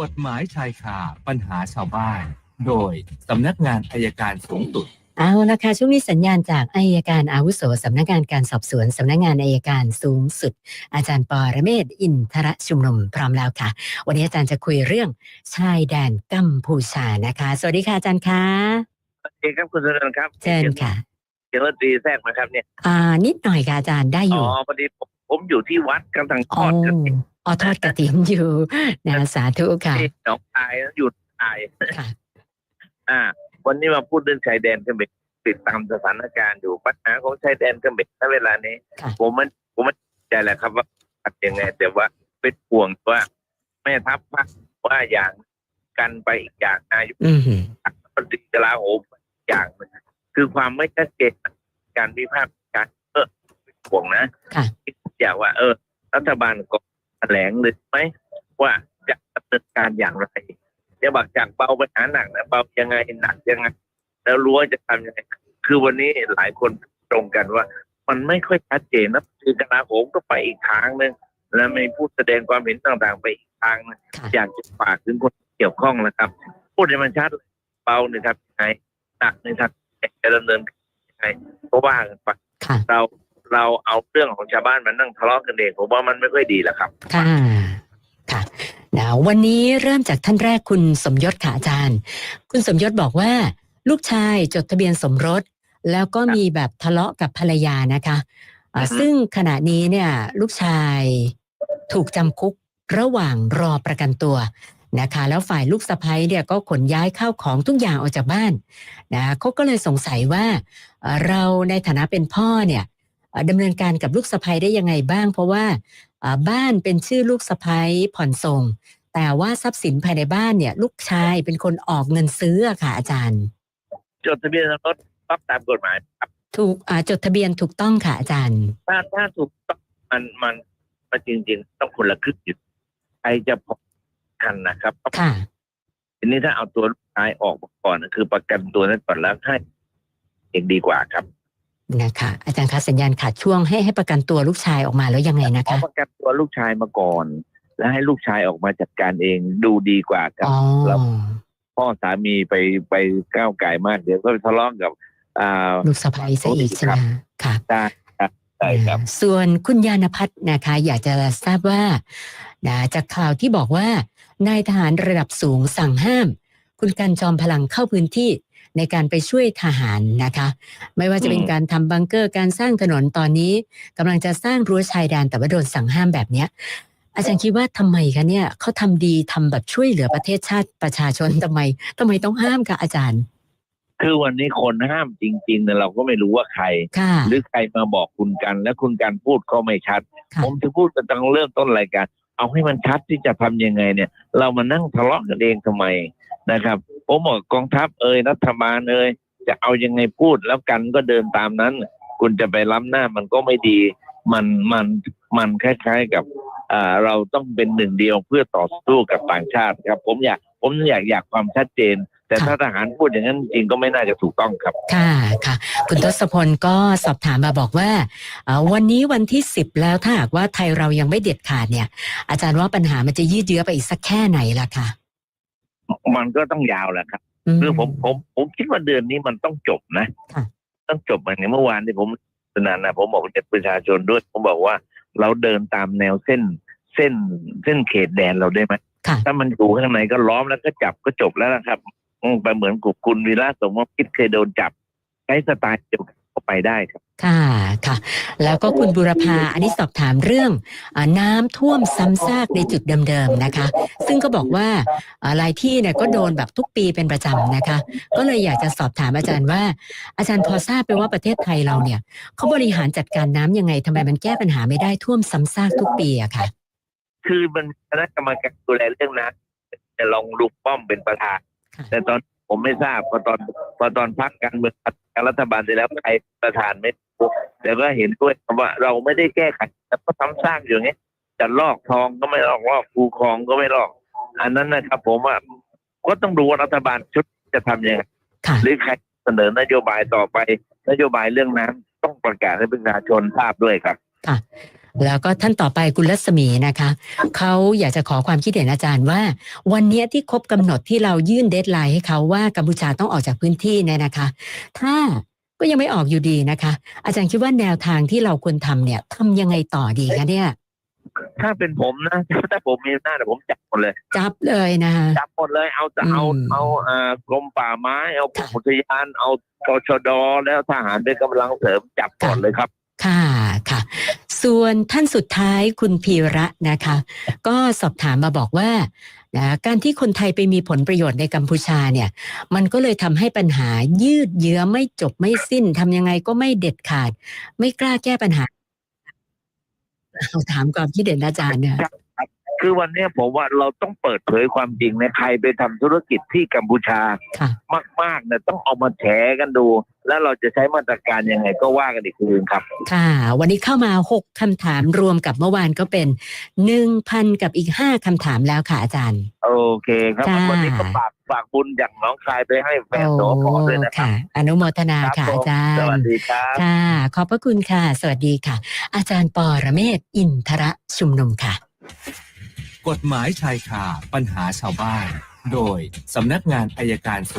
กฎหมายชายคาปัญหาชาวบ้าน โดยสำนักงานอายการสูงสุด เอาละค่ะช่วงนี้สัญญาณจากอายการอาวุโสสำนักงานการสอบสวนสำนักงานอายการสูงสุด อาจารย์ปอระเมศวร์อินทรชุมนุมพร้อมแล้วค่ะ วันนี้อาจารย์จะคุยเรื่องชายแดนกัมพูชานะคะ สวัสดีค่ะอาจารย์คะโอเคครับคุณสุนันท์ครับเชิญค่ะเจริญตรีแทรกไหมครับเนี่ยอ่านิดหน่อยค่ะอาจารย์ได้ออ๋อยู่พอดีผมผมอยู่ที่วัดกำลังทอ๋ออดกันที่ อ๋อทอดกระถินอยู่นะสาธุค่ะหนองคายหยุดคายค่ะอ่า วันนี้มาพูดเรื่องชายแดนเขมรติดตามสถานการณ์อยู่ปัญหาของชายแดนเขมรณเวลานี้ค่ะผมมันผมมันใจแหละครับว่าปัดยังไงแต่ว่าเป็นห่วงว่าแม่ทัพภาคว่าอย่างกันไปอีกอย่างนายกอืมรัฐมนตรีกลาโหมอีกอย่างหนึ่งคือความไม่ชัดเจนการวิพากษ์วิจารณ์เออเป็นห่วงนะค่ะอยากว่า เออ รัฐบาลก็ แถลงเลยไหมว่าจะดำเนินการอย่างไรจะบอกจากเบาไปหาหนักนะเบายังไงหนักยังไง แล้วรู้ว่าจะทำยังไงคือวันนี้หลายคนตรงกันว่า มันไม่ค่อยชัดเจนนะคือกลาโหมก็ไปอีกทางหนึ่งแล้วมีผู้แสดงความเห็นต่างๆ ไปอีกทางหนึงค่ะอยากจะฝากถึงคนที่เกี่ยวข้องนะครับ พูดให้มันชัดเลยเบาเนี่ยครับยังไงหนักเนี่ยครับจะดำเนินการยังไงเพราะว่ากันไปค่ะเรา เราเอาเรื่องของชาวบ้านมานั่งทะเลาะกันเองผมว่ามันไม่ค่อยดีแหละครับ ค่ะ ค่ะนะวันนี้เริ่มจากท่านแรกคุณสมยศค่ะอาจารย์ คุณสมยศบอกว่า ลูกชายจดทะเบียนสมรส แล้วก็มีแบบทะเลาะกับภรรยานะคะอ่าอือฮึซึ่งขณะนี้เนี่ย ลูกชายถูกจำคุกระหว่างรอประกันตัวนะคะ แล้วฝ่ายลูกสะใภ้เนี่ยก็ขนย้ายข้าวของทุกอย่างออกจากบ้านนะเขาก็เลยสงสัยว่าเอ่อเราในฐานะเป็นพ่อเนี่ยเอ่อ ดำเนินการกับลูกสะใภ้ได้ยังไงบ้าง เพราะว่าอ่าบ้านเป็นชื่อลูกสะพ้ยผ่อนส่ง แต่ว่าทรัพย์สินภายในบ้านเนี่ย ลูกชายเป็นคนออกเงินซื้ออะค่ะอาจารย์ จดทะเบียนสมรสต้องตามกฎหมายครับถูกอ่าจดทะเบียนถูกต้องค่ะอาจารย์ ถ้าถ้าถูกต้องมันมันมันจริง ๆ ต้องคนละครึ่งอยู่ใครจะผ่อนกันนะครับค่ะทีนี้ถ้าเอาตัวลูกชายออกมาก่อนคือประกันตัวนั้นก่อนแล้วให้เองดีกว่าครับ นะคะอาจารย์คะสัญญาณขาดช่วงให้ให้ประกันตัวลูกชายออกมาแล้วยังไงนะขอคะประกันตัวลูกชายมาก่อน แล้วให้ลูกชายออกมาจัดการเองดูดีกว่าครับ อ๋อแล้วพ่อสามีไปไปก้าวไก่ายมาก เดี๋ยวก็ไปทะเลาะกับ อ่า ลูกสะพ้ยซะอีกใช่ไหมคะค่ะ ได้ครับได้ครับ ส่วนคุณยานพัฒน์นะคะอยากจะทราบว่านะจากข่าวที่บอกว่านายทหารระดับสูงสั่งห้าม คุณกันจอมพลังเข้าพื้นที่ ในการไปช่วยทหารนะคะ ไม่ว่าจะเป็นอืมการทำบังเกอร์การสร้างถนนตอนนี้กำลังจะสร้างรั้วชายแดนแต่ว่าโดนสั่งห้ามแบบเนี้ยอาจารย์คิดว่าทำไมคะเนี่ยเขาทำดีทำแบบช่วยเหลือประเทศชาติประชาชนทำไมทำไมต้องห้ามคะอาจารย์ คือวันนี้คนห้ามจริงๆเนี่ยเราก็ไม่รู้ว่าใครค่ะหรือใครมาบอกคุณกัน แล้วคุณกันพูดก็ไม่ชัดค่ะผมจะพูดกันตั้งเริ่มต้นรายการเอาให้มันชัดที่จะทำยังไงเนี่ย เรามานั่งทะเลาะกันเองทำไมนะครับ ผมบอกกองทัพเอ่ยรัฐบาลเอ่ยจะเอายังไงพูดแล้วกันก็เดินตามนั้น คุณจะไปล้ำหน้ามันก็ไม่ดี มันมันมันคล้ายๆกับอ่าเราต้องเป็นหนึ่งเดียวเพื่อต่อสู้กับต่างชาติครับ ผมอยากผมอยากอยากความชัดเจน แต่ค่ะถ้าทหารพูดอย่างนั้นจริงก็ไม่น่าจะถูกต้องครับ ค่ะค่ะ คุณทศพลก็สอบถามมาบอกว่าเอ่อวันนี้วันที่สิบแล้วถ้าหากว่าไทยเรายังไม่เด็ดขาดเนี่ย อาจารย์ว่าปัญหามันจะยืดเยื้อไปอีกสักแค่ไหนล่ะคะ มันก็ต้องยาวแหละครับคือผมผมผมคิดว่าเดือนนี้มันต้องจบนะค่ะต้องจบอย่างเมื่อวานที่ผมสนานนะผมบอกเด็กประชาชนด้วย ผมบอกว่าเราเดินตามแนวเส้นเส้นเส้นเขตแดนเราได้ไหมค่ะถ้ามันอยู่ข้างในก็ล้อมแล้วก็จับก็จบแล้วนะครับอืมไปเหมือนกับคุณวีระสมมติคิดเคยโดนจับใช้สไตล์เดียวกัน ก็ไปได้ครับ ค่ะค่ะ แล้วก็คุณบุรพาอันนี้สอบถามเรื่องอาน้ำท่วมซ้ำซากในจุดเดิมๆนะคะ ซึ่งก็บอกว่าอ่าหลายที่เนี่ยก็โดนแบบทุกปีเป็นประจำนะคะ ก็เลยอยากจะสอบถามอาจารย์ว่า อาจารย์พอทราบไปว่าประเทศไทยเราเนี่ยเขาบริหารจัดการน้ำยังไงทำไมมันแก้ปัญหาไม่ได้ท่วมซ้ำซากทุกปีอะค่ะ คือมันคณะกรรมการดูแลเรื่องน้ำจะลองลุงป้อมเป็นประธาน ค่ะ แต่ตอน ผมไม่ทราบพอตอนพอตอนพักการเมืองรัฐบาลไปแล้วใครประธานไม่รู้แต่ก็เห็นด้วยว่าเราไม่ได้แก้ไขแต่ก็ซ้ำซากอยู่อย่างนี้จะลอกทองก็ไม่ลอกลอกคูคลองก็ไม่ลอก อันนั้นนะครับ ผมว่าก็ต้องดูว่ารัฐบาลชุดจะทำยังไงค่ะหรือใครเสนอนโยบายต่อไป นโยบายเรื่องน้ำต้องประกาศให้ประชาชนทราบด้วยครับ แล้วก็ท่านต่อไปคุณรัศมีนะคะ เขาอยากจะขอความคิดเห็นอาจารย์ว่า วันเนี้ยที่ครบกำหนดที่เรายื่นเดทไลน์ให้เขาว่ากัมพูชาต้องออกจากพื้นที่เนี่ยนะคะ ถ้าก็ยังไม่ออกอยู่ดีนะคะ อาจารย์คิดว่าแนวทางที่เราควรทำเนี่ยทำยังไงต่อดีคะเนี่ย ถ้าเป็นผมนะถ้าผมมีหน้าจเนี่ยผมจับหมดเลย จับเลยนะคะจับหมดเลยเอาจะเอาอืมเอาอ่ากรมป่าไม้เอากรมค่ะอุทยานเอาตชดแล้วทหารเป็นกำลังเสริมจับก่อนเลยครับ ค่ะค่ะ ส่วนท่านสุดท้ายคุณพีระนะคะ ก็สอบถามมาบอกว่านะการที่คนไทยไปมีผลประโยชน์ในกัมพูชาเนี่ย มันก็เลยทำให้ปัญหายืดเยื้อไม่จบไม่สิ้นทำยังไงก็ไม่เด็ดขาด ไม่กล้าแก้ปัญหาเราถามความคิดเห็นอาจารย์เนี่ย คือวันเนี้ยผมว่าเราต้องเปิดเผยความจริงในใครไปทำธุรกิจที่กัมพูชาค่ะมากๆเนี่ยต้องเอามาแฉกันดู แล้วเราจะใช้มาตรการยังไงก็ว่ากันอีกทีนึงครับ ค่ะ วันนี้เข้ามาหกคำถามรวมกับเมื่อวานก็เป็นหนึ่งพันกับอีกห้าคำถามแล้วค่ะอาจารย์ โอเคครับจ้าวันนี้ก็ฝากฝากบุญจากน้องชายไปให้แฟนสพด้วยนะครับค่ะอนุโมทนาครับค่ะผมอาจารสวัสย์ดีครับค่ะ ขอบพระคุณค่ะ สวัสดีค่ะ อาจารย์ปอระเมศวร์อินทระชุมนุมค่ะ กฎหมายชายคาปัญหาชาวบ้าน โดยสำนักงานอายการสูง